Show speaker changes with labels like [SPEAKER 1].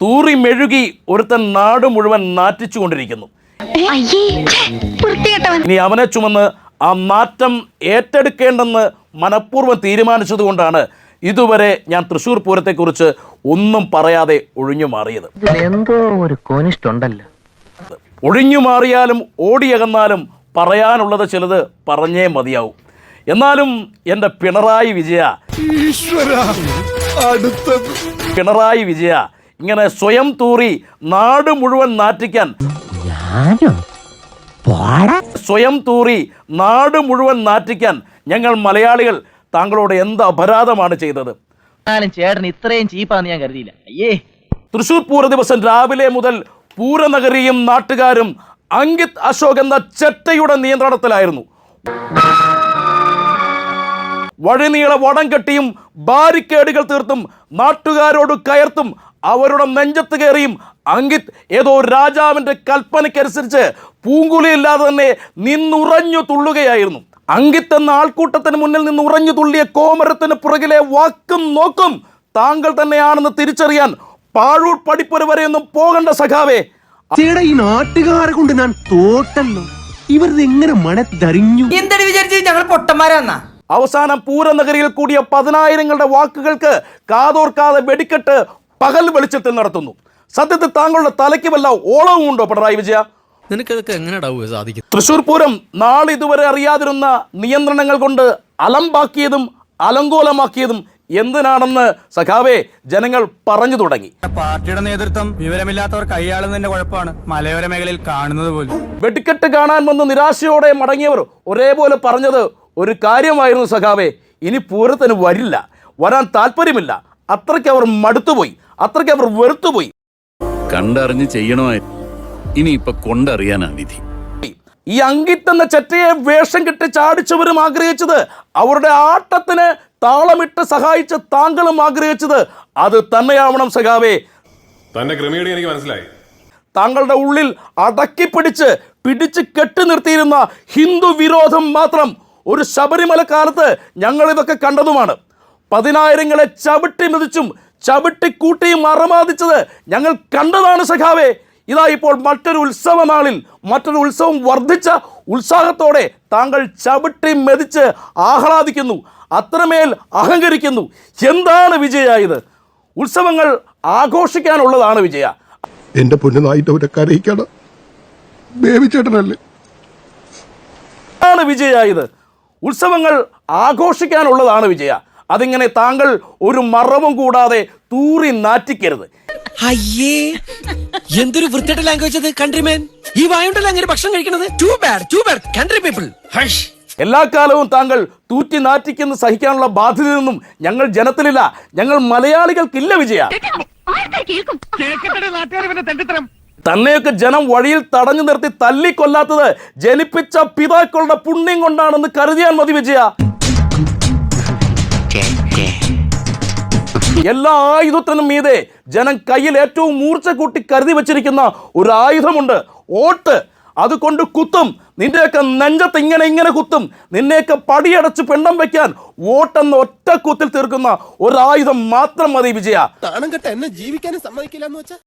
[SPEAKER 1] തൂറി മെഴുകി ഒരുത്തൻ നാട് മുഴുവൻ
[SPEAKER 2] നാറ്റിച്ചു കൊണ്ടിരിക്കുന്നു
[SPEAKER 1] ഇനി അവനെ ചുമന്ന് ആ നാറ്റം ഏറ്റെടുക്കേണ്ടെന്ന് മനഃപൂർവം തീരുമാനിച്ചതുകൊണ്ടാണ് ഇതുവരെ ഞാൻ തൃശൂർ പൂരത്തെക്കുറിച്ച് ഒന്നും പറയാതെ ഒഴിഞ്ഞു മാറിയത്.
[SPEAKER 3] എന്തോ ഒരു കോനിഷ്ടുണ്ടല്ലോ.
[SPEAKER 1] ഒഴിഞ്ഞു മാറിയാലും ഓടിയകന്നാലും പറയാനുള്ളത് ചിലത് പറഞ്ഞേ മതിയാവും. എന്നാലും എന്റെ പിണറായി വിജയ പിണറായി വിജയ ഇങ്ങനെ സ്വയം തൂറി നാട് മുഴുവൻ നാറ്റിക്കാൻ. സ്വയം തൂറി നാട് മുഴുവൻ നാറ്റിക്കാൻ ഞങ്ങൾ മലയാളികൾ താങ്കളോട് എന്ത് അപരാധമാണ് ചെയ്തത്?
[SPEAKER 3] ചേട്ടൻ ഇത്രയും ചീപ്പാന്ന് ഞാൻ കരുതിയില്ല. അയ്യേ.
[SPEAKER 1] തൃശൂർ പൂര ദിവസം രാവിലെ മുതൽ പൂരനഗരിയും നാട്ടുകാരും അങ്കിത് അശോക് എന്ന ചെറ്റയുടെ നിയന്ത്രണത്തിലായിരുന്നു. വഴിനീള വടം കെട്ടിയും ബാരിക്കേഡുകൾ തീർത്തും നാട്ടുകാരോട് കയർത്തും അവരുടെ നെഞ്ചത്ത് കയറിയും അങ്കിത് ഏതോ രാജാവിന്റെ കൽപ്പനയ്ക്കനുസരിച്ച് പൂങ്കുലിയില്ലാതെ തന്നെ നിന്നുറഞ്ഞു തുള്ളുകയായിരുന്നു. അങ്കിത്ത് എന്ന ആൾക്കൂട്ടത്തിന് മുന്നിൽ നിന്ന് ഉറഞ്ഞു തുള്ളിയ കോമരത്തിന് പുറകിലെ വാക്കും നോക്കും താങ്കൾ തന്നെയാണെന്ന് തിരിച്ചറിയാൻ പാഴൂർ പടിപ്പുര വരെയൊന്നും പോകണ്ട സഖാവേ.
[SPEAKER 4] ചേടാ ഈ നാട്ടുകാരെ കൊണ്ട് ഞാൻ തോട്ടല്ലോ. ഇവരിത് എങ്ങനെ മണത്തറിഞ്ഞു
[SPEAKER 5] എന്താണ് വിചാരിച്ചത്? ഞങ്ങൾ പൊട്ടന്മാരാന്നാ?
[SPEAKER 1] അവസാനം പൂരനഗരിയിൽ കൂടിയ പതിനായിരങ്ങളുടെ വാക്കുകൾക്ക് കാതോർക്കാതെ വെടിക്കെട്ട് പകൽ വെളിച്ചത്തിൽ നടത്തുന്നു. സത്യത്തിൽ താങ്കളുടെ തലയ്ക്ക് വല്ല ഓളവും ഉണ്ടോ പിണറായി വിജയ?
[SPEAKER 6] നിനക്കതൊക്കെ എങ്ങനെയാടാവുക സാധിക്കും
[SPEAKER 1] തൃശൂർ പൂരം നാളിതുവരെ അറിയാതിരുന്ന നിയന്ത്രണങ്ങൾ കൊണ്ട് അലമ്പാക്കിയതും അലങ്കോലമാക്കിയതും എന്തിനാണെന്ന് സഖാവെ ജനങ്ങൾ പറഞ്ഞു തുടങ്ങി.
[SPEAKER 7] പാർട്ടിയുടെ നേതൃത്വം വിവരമില്ലാത്തവർ കൈയാളുന്നതിന്റെ കുഴപ്പമാണ്. മലയോര മേഖലയിൽ കാണുന്നത് പോലും.
[SPEAKER 1] വെടിക്കെട്ട് കാണാൻ വന്ന് നിരാശയോടെ മടങ്ങിയവർ ഒരേപോലെ പറഞ്ഞത് ഒരു കാര്യമായിരുന്നു സഖാവെ. ഇനി പൂരത്തിന് വരില്ല. വരാൻ താല്പര്യമില്ല. അത്രയ്ക്ക് അവർ മടുത്തുപോയി അത്രയ്ക്ക് അവർ വെറുത്തുപോയി.
[SPEAKER 8] കണ്ടറിഞ്ഞ് ചെയ്യണമായി. ഇപ്പൊ കൊണ്ടറിയാനാ വിധി.
[SPEAKER 1] ഈ അങ്കിത്തെന്ന ചെറ്റയെ വേഷം കെട്ടി ചാടിച്ചവരും ആഗ്രഹിച്ചത് അവരുടെ ആട്ടത്തിന് താളമിട്ട് സഹായിച്ച താങ്കളും ആഗ്രഹിച്ചത് അത് തന്നെയാവണം സഖാവേ.
[SPEAKER 9] തന്നെ ക്രമീടി എനിക്ക് മനസ്സിലായി.
[SPEAKER 1] താങ്കളുടെ ഉള്ളിൽ അടക്കിപ്പിടിച്ച് പിടിച്ച് കെട്ടി നിർത്തിയിരുന്ന ഹിന്ദു വിരോധം മാത്രം ഒരു ശബരിമല കാലത്ത് ഞങ്ങൾ ഇതൊക്കെ കണ്ടതുമാണ്. പതിനായിരങ്ങളെ ചവിട്ടി മെതിച്ചും ചവിട്ടിക്കൂട്ടിയും അറമാദിച്ചത് ഞങ്ങൾ കണ്ടതാണ് സഖാവേ. ഇതാ ഇപ്പോൾ മറ്റൊരു ഉത്സവ നാളിൽ മറ്റൊരു ഉത്സവം വർദ്ധിച്ച ഉത്സാഹത്തോടെ താങ്കൾ ചവിട്ടി മെതിച്ച് ആഹ്ലാദിക്കുന്നു അത്രമേൽ അഹങ്കരിക്കുന്നു. എന്താണ് വിജയ ഇത്? ഉത്സവങ്ങൾ ആഘോഷിക്കാനുള്ളതാണ് വിജയ.
[SPEAKER 10] എന്റെ പൊന്നുനായിട്ട് അവരെ കരയിക്കണം. ബേബിച്ചേട്ടനല്ലേ
[SPEAKER 1] ആണ് വിജയ ഇത്? ഉത്സവങ്ങൾ ആഘോഷിക്കാനുള്ളതാണ് വിജയ. അതിങ്ങനെ താങ്കൾ ഒരു മറവും കൂടാതെ തൂറി നാറ്റിക്കരുത്.
[SPEAKER 6] അയ്യേ എന്തൊരു വൃത്തിയുടെ ലാംഗ്വേജ് അത് കൺട്രിമേൻ ഈ വായുണ്ടല്ലോ അങ്ങനെ ഭക്ഷണം കഴിക്കുന്നത് too bad too bad country people hush.
[SPEAKER 1] എല്ലാ കാലവും താങ്കൾ തൂറ്റി നാറ്റിക്കുന്ന സഹിക്കാനുള്ള ബാധ്യത നിന്നും ഞങ്ങൾ ജനത്തിലില്ല ഞങ്ങൾ മലയാളികൾക്കില്ല വിജയ. തന്നെയൊക്കെ ജനം വഴിയിൽ തടഞ്ഞു നിർത്തി തല്ലിക്കൊല്ലാത്തത് ജനിപ്പിച്ച പിതാക്കളുടെ പുണ്യം കൊണ്ടാണെന്ന് കരുതിയാൽ മതി വിജയ. എല്ലാ ആയുധത്തിനും മീതെ ജനം കയ്യിൽ ഏറ്റവും മൂർച്ച കൂട്ടി കരുതി വെച്ചിരിക്കുന്ന ഒരു ആയുധമുണ്ട്. ഓട്ട്. അതുകൊണ്ട് കുത്തും. നിന്റെയൊക്കെ നെഞ്ചത്ത് ഇങ്ങനെ ഇങ്ങനെ കുത്തും. നിന്നെയൊക്കെ പടിയടച്ച് പെണ്ണം വെക്കാൻ വോട്ടെന്ന ഒറ്റ കുത്തിൽ തീർക്കുന്ന ഒരു ആയുധം മാത്രം മതി വിജയ.
[SPEAKER 4] എന്നെ ജീവിക്കാനും സമ്മതിക്കില്ല എന്ന് വെച്ചാ?